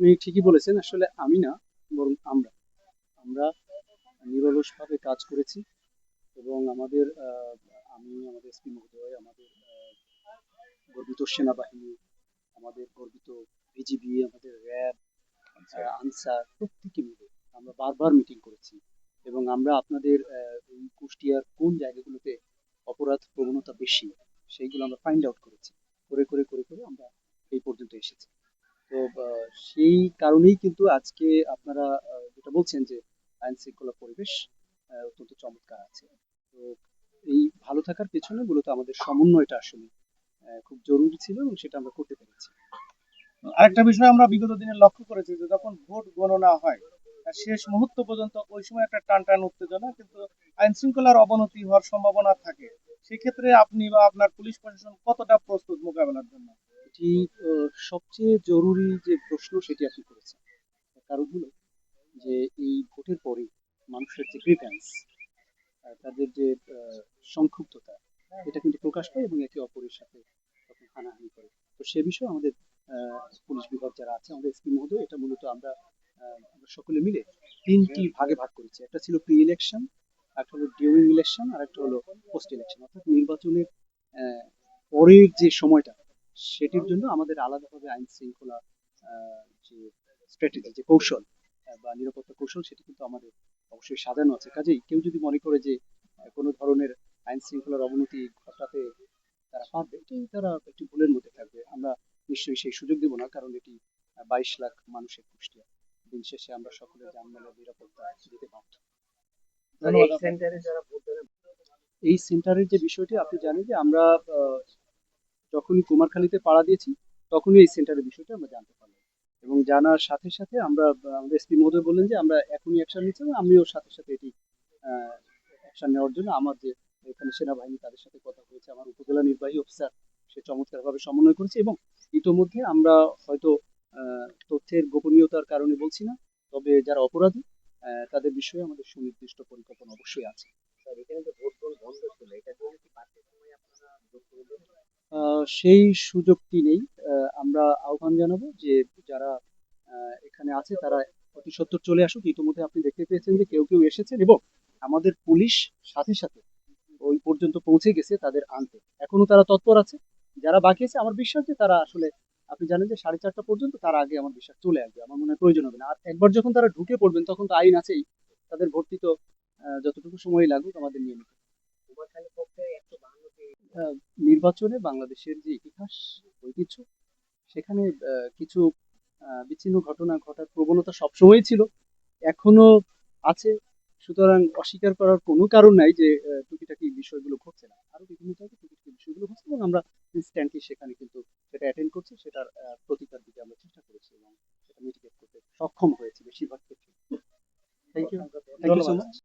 আপনি ঠিকই বলেছেন আসলে আমি না বরং আমরা। আমরা নিরলসভাবে কাজ করেছি এবং আমাদের আমি আমাদের এসপি মহোদয় আমাদের গর্বিত সেনাবাহিনী আমাদের গর্বিত বিজিবি আমাদের র্যাব আনসার প্রত্যেকে মিলে আমরা বারবার মিটিং করেছি এবং আমরা আপনাদের আহ, এই কুষ্টিয়ার কোন জায়গাগুলোতে অপরাধ প্রবণতা বেশি সেইগুলো আমরা ফাইন্ড আউট করেছি। করে করে করে করে আমরা এই পর্যন্ত এসেছি। তো সেই কারণেই কিন্তু আজকে আপনারা যেটা বলছেন যে আইন শৃঙ্খলা পরিবেশ অত্যন্ত চমৎকার আছে। তো এই ভালো থাকার পেছনে মূলত আমাদের সমন্বয়টা আসলে খুব জরুরি ছিল এবং সেটা আমরা করতে পেরেছি। আরেকটা বিষয় আমরা বিগত দিনে লক্ষ্য করেছি যে যখন ভোট গণনা হয় শেষ মুহূর্ত পর্যন্ত ওই সময় একটা টান টান উত্তেজনা কিন্তু আইন শৃঙ্খলার অবনতি হওয়ার সম্ভাবনা থাকে। সেক্ষেত্রে আপনি বা আপনার পুলিশ প্রশাসন কতটা প্রস্তুত মোকাবেলার জন্য? এটি সবচেয়ে জরুরি যে প্রশ্ন সেটি আপনি করেছেন কারণ হলো যে এই ভোটের পরে মানুষের যে গ্রিভ্যান্স তাদের যে সংক্ষুব্ধতা, এটা কিন্তু প্রকাশ পায় এবং একে অপরের সাথে তখন হানাহানি করে। তো সে বিষয়ে আমাদের পুলিশ বিভাগ যারা আছে, আমাদের এসপি মহোদয়, এটা মূলত আমরা আমরা সকলে মিলে তিনটি ভাগে ভাগ করেছি। একটা ছিল প্রি ইলেকশন একটা হলো ডিউরিং ইলেকশন আর একটা হলো পোস্ট ইলেকশন অর্থাৎ নির্বাচনের পরের যে সময়টা সেটির জন্য আমাদের আলাদাভাবে আইন শৃঙ্খলা যে স্ট্র্যাটেজি যে কৌশল বা নিরাপত্তা কৌশল সেটি কিন্তু আমাদের অবশ্যই সাজানো আছে। কাজেই কেউ যদি মনে করে যে কোনো ধরনের আইন শৃঙ্খলার অবনতি ঘটাতে তারা পারবে এটি তারা একটি ভুলের মধ্যে থাকবে। আমরা নিশ্চয়ই সেই সুযোগ দেব না কারণ এটি বাইশ লাখ মানুষের কুষ্টিয়া দিন শেষে আমরা সকলে জানমালের নিরাপত্তা দিতে বাধ্য। এই সেন্টারের যে বিষয়টি আপনি জানেন যে আমরা যখনই কুমারখালীতে পাড়া দিয়েছি, তখনই এই সেন্টারের বিষয়টা আমরা জানতে পারলাম। এবং জানার সাথে সাথে আমরা, আমাদের এসপি মহোদয় বললেন যে, আমরা এখনই অ্যাকশন নিচ্ছি এবং আমিও সাথে সাথে এটি অ্যাকশন নেওয়ার জন্য আমার যে এখানে সেনাবাহিনী তাদের সাথে কথা হয়েছে, আমার উপজেলা নির্বাহী অফিসার সে চমৎকারভাবে সমন্বয় করেছে এবং ইতোমধ্যে আমরা হয়তো তথ্যের গোপনীয়তার কারণে বলছি না, তবে যারা অপরাধী তাদের বিষয়ে আমাদের সুনির্দিষ্ট পরিকল্পনা অবশ্যই আছে। এখানে তো ভোট বন্ধ ছিল, এটা জন্য কি বাড়তি সময় আপনারা যোগ করে দেবেন আহ, সেই সুযোগটি নেই। আমরা আহ্বান জানাব যে যারা এখানে আছে তারা অতি সত্বর চলে আসুক। ইতিমধ্যে আপনি দেখতে পেয়েছেন যে কেউ কেউ এসেছেন এবং আমাদের পুলিশ সাথে সাথে ওই পর্যন্ত পৌঁছে গেছে তাদের আনতে। এখনও তারা তৎপর আছে। যারা বাকি আছে, আমার বিশ্বাস যে তারা আসলে, আপনি জানেন যে সাড়ে চারটা পর্যন্ত তার আগে আমার বিশ্বাস চলে আসবে। আমার মনে হয় প্রয়োজন হবে না। আর একবার যখন তারা ঢুকে পড়বেন, তখন তো আইন আছেই। তাদের ভর্তি তো যতটুকু সময় লাগুক আমাদের নিয়মিত কুমারখালী নির্বাচনে বাংলাদেশের যে ইতিহাস ঐতিহ্য সেখানে কিছু বিচ্ছিন্ন ঘটনা ঘটার প্রবণতা সবসময়ই ছিল। এখনও আছে সুতরাং অস্বীকার করার কোনো কারণ নাই যে টুকিটাকি বিষয়গুলো ঘটছে না। আরও বিভিন্ন জায়গায় টুকিটাকি বিষয়গুলো ঘটছে এবং আমরা ইনস্ট্যান্টলি সেখানে কিন্তু সেটা অ্যাটেন্ড করছি সেটার প্রতিকার দিতে আমরা চেষ্টা করেছি এবং সেটা মিটিগেট করতে সক্ষম হয়েছি বেশিরভাগ ক্ষেত্রে। Thank you thank you so much